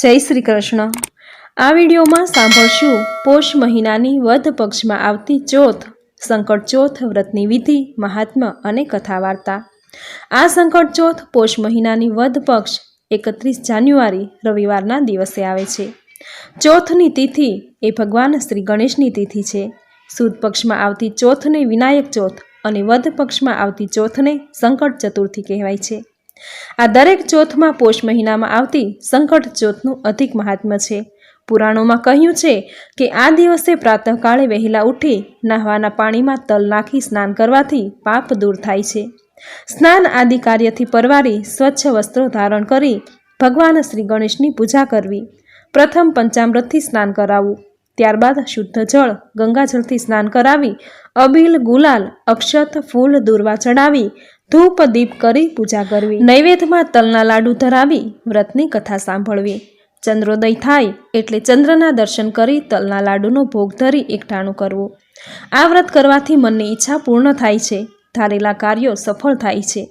જય શ્રી કૃષ્ણ. આ વિડીયોમાં સાંભળશું પોષ મહિનાની વધ પક્ષમાં આવતી ચોથ, સંકટ ચોથ, વ્રતની વિધિ મહાત્મ્ય અને કથા વાર્તા આ સંકટ ચોથ પોષ મહિનાની વધ પક્ષ એકત્રીસ જાન્યુઆરી રવિવારના દિવસે આવે છે. ચોથની તિથિ એ ભગવાન શ્રી ગણેશની તિથિ છે. સુદ પક્ષમાં આવતી ચોથને વિનાયક ચોથ અને વધ પક્ષમાં આવતી ચોથને સંકટ ચતુર્થી કહેવાય છે. આ દરેક ચોથમાં પોષ મહિનામાં આવતી સંકટ ચોથનું અધિક મહાત્મ્ય છે. પુરાણોમાં કહ્યું છે કે આ દિવસે પ્રાતઃકાળે વહેલા ઉઠી નહાવાના પાણીમાં તલ નાખી સ્નાન કરવાથી પાપ દૂર થાય છે. સ્નાન આદિ કાર્યથી પરવારી સ્વચ્છ વસ્ત્રો ધારણ કરી ભગવાન શ્રી ગણેશની પૂજા કરવી. પ્રથમ પંચામૃતથી સ્નાન કરાવવું. ત્યારબાદ શુદ્ધ જળ ગંગાજળથી સ્નાન કરાવી, અબીલ ગુલાલ, અક્ષત ફૂલ દૂરવા ચડાવી, ધૂપ દીપ કરી પૂજા કરવી. નૈવેદ્યમાં તલના લાડુ ધરાવી, વ્રતની કથા સાંભળવી. ચંદ્રોદય થાય એટલે ચંદ્રના દર્શન કરી તલના લાડુનો ભોગ ધરી એકઠાણું કરવું. આ વ્રત કરવાથી મનની ઈચ્છા પૂર્ણ થાય છે, ધારેલા કાર્યો સફળ થાય છે.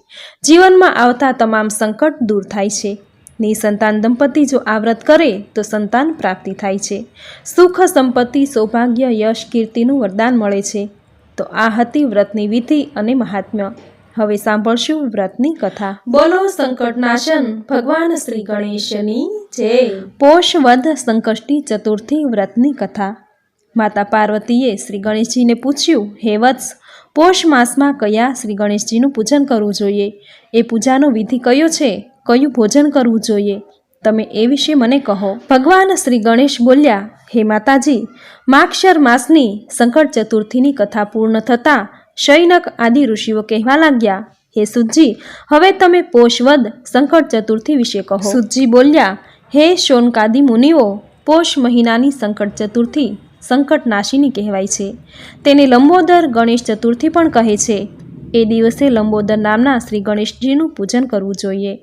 જીવનમાં આવતા તમામ સંકટ દૂર થાય છે. નિસંતાન દંપતી જો આ વ્રત કરે તો સંતાન પ્રાપ્તિ થાય છે. સુખ સંપત્તિ સૌભાગ્ય યશ કીર્તિનું વરદાન મળે છે. તો આ હતી વ્રતની વિધિ અને મહાત્મ્ય. હવે સાંભળશું વ્રતની કથા. બોલો સંકટનાશન ભગવાન શ્રી ગણેશની જય. પોષ વધ સંકષ્ટી ચતુર્થી વ્રતની કથા. માતા પાર્વતીએ શ્રી ગણેશજીને પૂછ્યું હે વત્સ પોષ માસમાં કયા શ્રી ગણેશજીનું પૂજન કરવું જોઈએ? એ પૂજાનો વિધિ કયો છે? કયું ભોજન કરવું જોઈએ? તમે એ વિશે મને કહો. ભગવાન શ્રી ગણેશ બોલ્યા, હે માતાજી, માક્ષર માસની સંકટ ચતુર્થીની કથા પૂર્ણ થતાં શૈનક આદિ ઋષિઓ કહેવા લાગ્યા, હે સુજી હવે તમે પોષવદ સંકટ ચતુર્થી વિશે કહો. સુજી બોલ્યા, હે શોનકાદી મુનિઓ, પોષ મહિનાની સંકટ ચતુર્થી સંકટ નાશીની કહેવાય છે. તેને લંબોદર ગણેશ ચતુર્થી પણ કહે છે. એ દિવસે લંબોદર નામના શ્રી ગણેશજીનું પૂજન કરવું જોઈએ.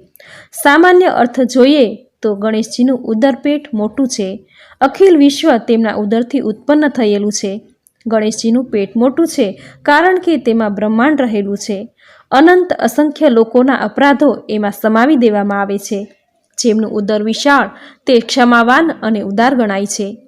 સામાન્ય અર્થ જોઈએ તો ગણેશજીનું ઉદરપેટ મોટું છે. અખિલ વિશ્વ તેમના ઉદરથી ઉત્પન્ન થયેલું છે. ગણેશજીનું પેટ મોટું છે કારણ કે તેમાં બ્રહ્માંડ રહેલું છે. અનંત અસંખ્ય લોકોના અપરાધો એમાં સમાવી દેવામાં આવે છે. જેમનું ઉદર વિશાળ, તે ક્ષમાવાન અને ઉદાર ગણાય છે.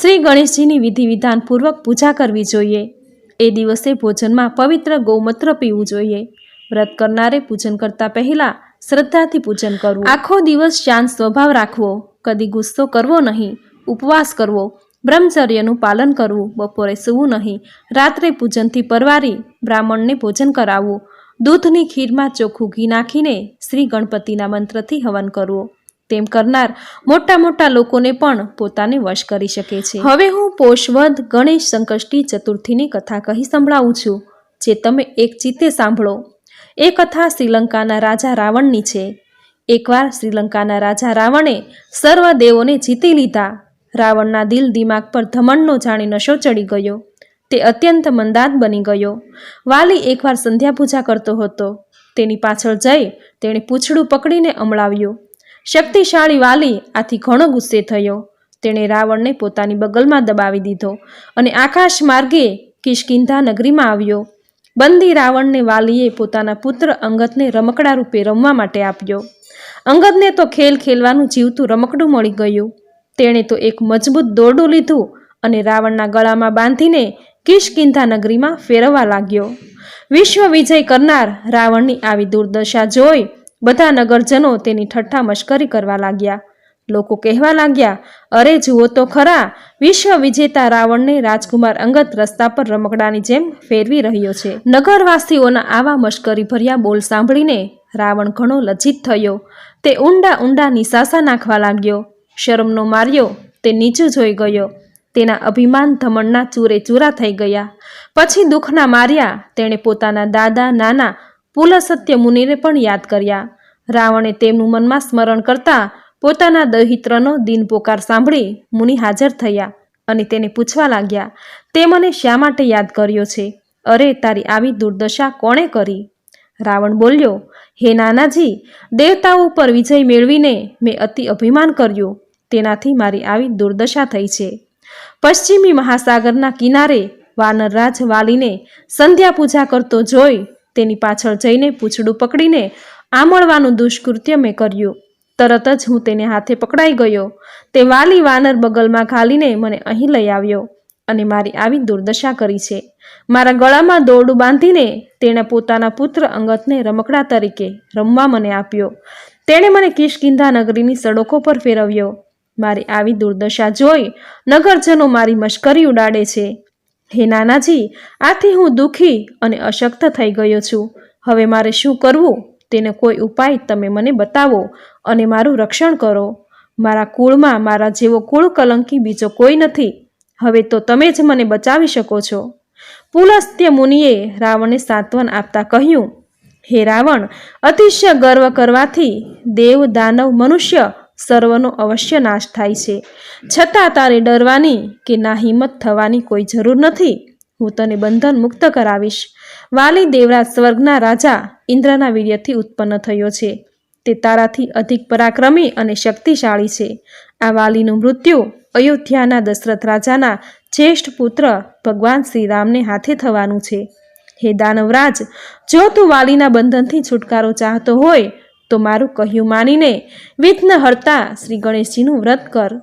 શ્રી ગણેશજીની વિધિ વિધાનપૂર્વક પૂજા કરવી જોઈએ. એ દિવસે ભોજનમાં પવિત્ર ગૌમૂત્ર પીવું જોઈએ. વ્રત કરનારે પૂજન કરતાં પહેલા શ્રદ્ધાથી પૂજન કરવું. આખો દિવસ શાંત સ્વભાવ રાખવો. કદી ગુસ્સો કરવો નહીં. ઉપવાસ કરવો. બ્રહ્મચર્યનું પાલન કરવું. બપોરે સૂવું નહીં. રાત્રે પૂજનથી પરવારી બ્રાહ્મણને ભોજન કરાવવું. દૂધની ખીરમાં ચોખ્ખું ઘી નાખીને શ્રી ગણપતિના મંત્રથી હવન કરવું. તેમ કરનાર મોટા મોટા લોકોને પણ પોતાને વશ કરી શકે છે. હવે હું પોષવદ ગણેશ સંકષ્ટી ચતુર્થીની કથા કહી સંભળાવું છું, જે તમે એક ચિત્તે સાંભળો. એ કથા શ્રીલંકાના રાજા રાવણની છે. એકવાર શ્રીલંકાના રાજા રાવણે સર્વ દેવોને જીતી લીધા. રાવણના દિલ દિમાગ પર ધમણનો જાણી નશો ચડી ગયો. તે અત્યંત મંદાદ બની ગયો. વાલી એકવાર સંધ્યા પૂજા કરતો હતો. તેની પાછળ જઈ તેણે પૂંછડું પકડીને અમળાવ્યું. શક્તિશાળી વાલી આથી ઘણો ગુસ્સે થયો. તેણે રાવણને પોતાની બગલમાં દબાવી દીધો અને આકાશ માર્ગે કિશ્કિંધા નગરીમાં આવ્યો. બંદી રાવણને વાલીએ પોતાના પુત્ર અંગતને રમકડા રૂપે રમવા માટે આપ્યો. અંગદને તો ખેલ ખેલવાનું જીવતું રમકડું મળી ગયું. તેણે તો એક મજબૂત દોરડું લીધું અને રાવણના ગળામાં બાંધીને કિશકિંધા નગરીમાં ફેરવવા લાગ્યો. વિશ્વ વિજય કરનાર રાવણની આવી દુર્દશા જોઈ બધા નગરજનો તેની ઠઠ્ઠા મશ્કરી કરવા લાગ્યા. લોકો કહેવા લાગ્યા, અરે જુઓ તો ખરા, વિશ્વ વિજેતા રાવણને રાજકુમાર અંગત રસ્તા પર રમકડાની જેમ ફેરવી રહ્યો છે. નગરવાસીઓના આવા મશ્કરી ભર્યા બોલ સાંભળીને રાવણ ઘણો લજ્જિત થયો. તે ઊંડા ઊંડા નિશાસા નાખવા લાગ્યો. શરમનો માર્યો, તે નીચું જોઈ ગયો. તેના અભિમાન ધમણના ચૂરે ચૂરા થઈ ગયા. પછી દુઃખના માર્યા, તેણે પોતાના દાદા, નાના, પુલસત્ય મુનિને પણ યાદ કર્યા. રાવણે તેમનું મનમાં સ્મરણ કરતા પોતાના દહિત્રનો દિન પોકાર સાંભળી મુનિ હાજર થયા અને તેને પૂછવા લાગ્યા, તે મને શા માટે યાદ કર્યો છે? અરે, તારી આવી દુર્દશા કોણે કરી? રાવણ બોલ્યો, હે નાનાજી, દેવતાઓ ઉપર વિજય મેળવીને મેં અતિ અભિમાન કર્યું. તેનાથી મારી આવી દુર્દશા થઈ છે. પશ્ચિમી મહાસાગરના કિનારે વાનરરાજ વાલીને સંધ્યા પૂજા કરતો જોઈ તેની પાછળ જઈને પૂંછડું પકડીને આમળવાનું દુષ્કૃત્ય મેં કર્યું. તરત જ હું તેને હાથે પકડાઈ ગયો. તે વાલી વાનર બગલમાં ઘાલીને મને અહીં લઈ આવ્યો અને મારી આવી દુર્દશા કરી છે. મારા ગળામાં દોરડું બાંધીને તેણે પોતાના પુત્ર અંગતને રમકડા તરીકે રમવા મને આપ્યો. તેણે મને કિશકિંધા નગરીની સડકો પર ફેરવ્યો. મારી આવી દુર્દશા જોઈ નગરજનો મારી મશ્કરી ઉડાડે છે. હે નાનાજી, આથી હું દુઃખી અને અશક્ત થઈ ગયો છું. હવે મારે શું કરવું? તેનો કોઈ ઉપાય તમે મને બતાવો અને મારું રક્ષણ કરો. મારા કુળમાં મારા જેવો કુળ કલંકી બીજો કોઈ નથી. હવે તો તમે જ મને બચાવી શકો છો. પુલસ્ત્ય મુનિએ રાવણને સાંત્વન આપતા કહ્યું, હે રાવણ, અતિશય ગર્વ કરવાથી દેવ, દાનવ, મનુષ્ય સર્વનો અવશ્ય નાશ થાય છે. છતાં તારે ડરવાની કે ના હિંમત થવાની કોઈ જરૂર નથી. હું તને બંધન મુક્ત કરાવીશ. વાલી દેવરાજ સ્વર્ગના રાજા ઇન્દ્રના વીર્યથી ઉત્પન્ન થયો છે. તે તારાથી અધિક પરાક્રમી અને શક્તિશાળી છે. આ વાલીનું મૃત્યુ અયોધ્યાના દશરથ રાજાના જ્યેષ્ઠ પુત્ર ભગવાન શ્રીરામને હાથે થવાનું છે. હે દાનવરાજ, જો તું વાલીના બંધનથી છુટકારો ચાહતો હોય, તો મારું કહ્યું માનીને વિઘ્ન હર્તા શ્રી ગણેશજીનું વ્રત કર.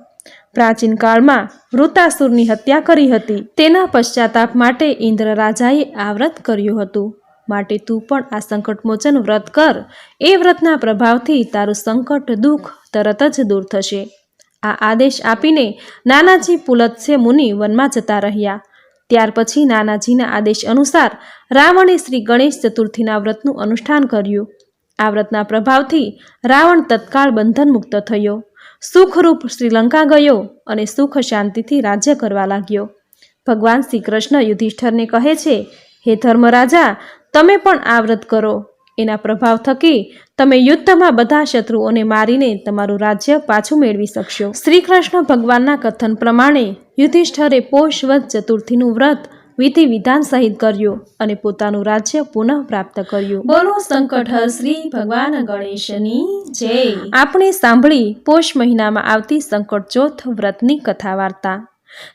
પ્રાચીન કાળમાં વૃતાસુરની હત્યા કરી હતી. તેના પશ્ચાતાપ માટે ઇન્દ્ર રાજાએ આ વ્રત કર્યું હતું. માટે તું પણ આ સંકટમોચન વ્રત કર. એ વ્રતના પ્રભાવથી તારું સંકટ દુઃખ તરત જ દૂર થશે. આ આદેશ આપીને નાનાજી પુલત્સ્ય મુનિ વનમાં જતા રહ્યા. ત્યાર પછી નાનાજીના આદેશ અનુસાર રાવણે શ્રી ગણેશ ચતુર્થીના વ્રતનું અનુષ્ઠાન કર્યું. આ વ્રતના પ્રભાવથી રાવણ તત્કાળ બંધન મુક્ત થયો. સુખરૂપ શ્રીલંકા ગયો અને સુખ શાંતિથી રાજ્ય કરવા લાગ્યો. ભગવાન શ્રી કૃષ્ણ યુધિષ્ઠરને કહે છે, હે ધર્મરાજા, તમે પણ આ વ્રત કરો. એના પ્રભાવ થકી તમે યુદ્ધમાં બધા શત્રુઓને મારીને તમારું રાજ્ય પાછું મેળવી શકશો. શ્રી કૃષ્ણ ભગવાનના કથન પ્રમાણે યુધિષ્ઠરે પોષવદ ચતુર્થીનું વ્રત વિધિ વિધાન સહિત કર્યું અને પોતાનું રાજ્ય પુનઃ પ્રાપ્ત કર્યું. બોલો સંકટ શ્રી ભગવાન ગણેશની જય. આપણે સાંભળી પોષ મહિનામાં આવતી સંકટ ચોથ વ્રતની કથા વાર્તા.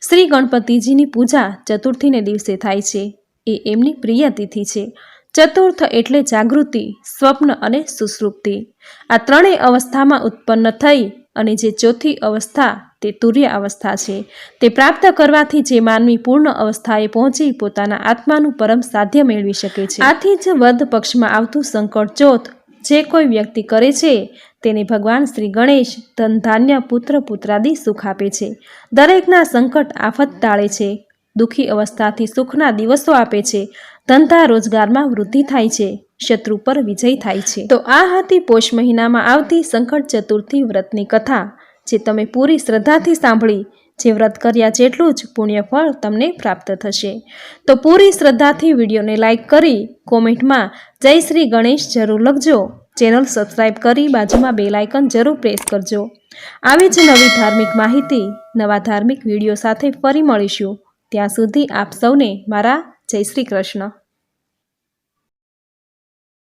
શ્રી ગણપતિજીની પૂજા ચતુર્થીને દિવસે થાય છે. એ એમની પ્રિય તિથિ છે. ચતુર્થ એટલે જાગૃતિ સ્વપ્ન અને સુસૃપ્તિ આ ત્રણેય અવસ્થામાં ઉત્પન્ન થઈ અને જે ચોથી અવસ્થા તે તુર્ય અવસ્થા છે. તે પ્રાપ્ત કરવાથી જે માનવી પૂર્ણ અવસ્થાએ પહોંચી પોતાના આત્માનું પરમ સાધ્ય મેળવી શકે છે. આથી જ વધ પક્ષમાં આવતું સંકટ ચોથ જે કોઈ વ્યક્તિ કરે છે, તેને ભગવાન શ્રી ગણેશ ધન ધાન્ય પુત્ર પુત્રાદિ સુખ આપે છે. દરેકના સંકટ આફત ટાળે છે. દુઃખી અવસ્થાથી સુખના દિવસો આપે છે. ધંધા રોજગારમાં વૃદ્ધિ થાય છે. શત્રુ પર વિજય થાય છે. તો આ હતી પોષ મહિનામાં આવતી સંકટ ચતુર્થી વ્રતની કથા. જે તમે પૂરી શ્રદ્ધાથી સાંભળી, જે વ્રત કર્યા જેટલું જ પુણ્યફળ તમને પ્રાપ્ત થશે. તો પૂરી શ્રદ્ધાથી વિડીયોને લાઇક કરી, કોમેન્ટમાં જય શ્રી ગણેશ જરૂર લખજો. ચેનલ સબસ્ક્રાઈબ કરી બાજુમાં બે લાઇકન જરૂર પ્રેસ કરજો. આવી જ નવી ધાર્મિક માહિતી, નવા ધાર્મિક વીડિયો સાથે ફરી મળીશું. ત્યાં સુધી આપ સૌને મારા જય શ્રી કૃષ્ણ.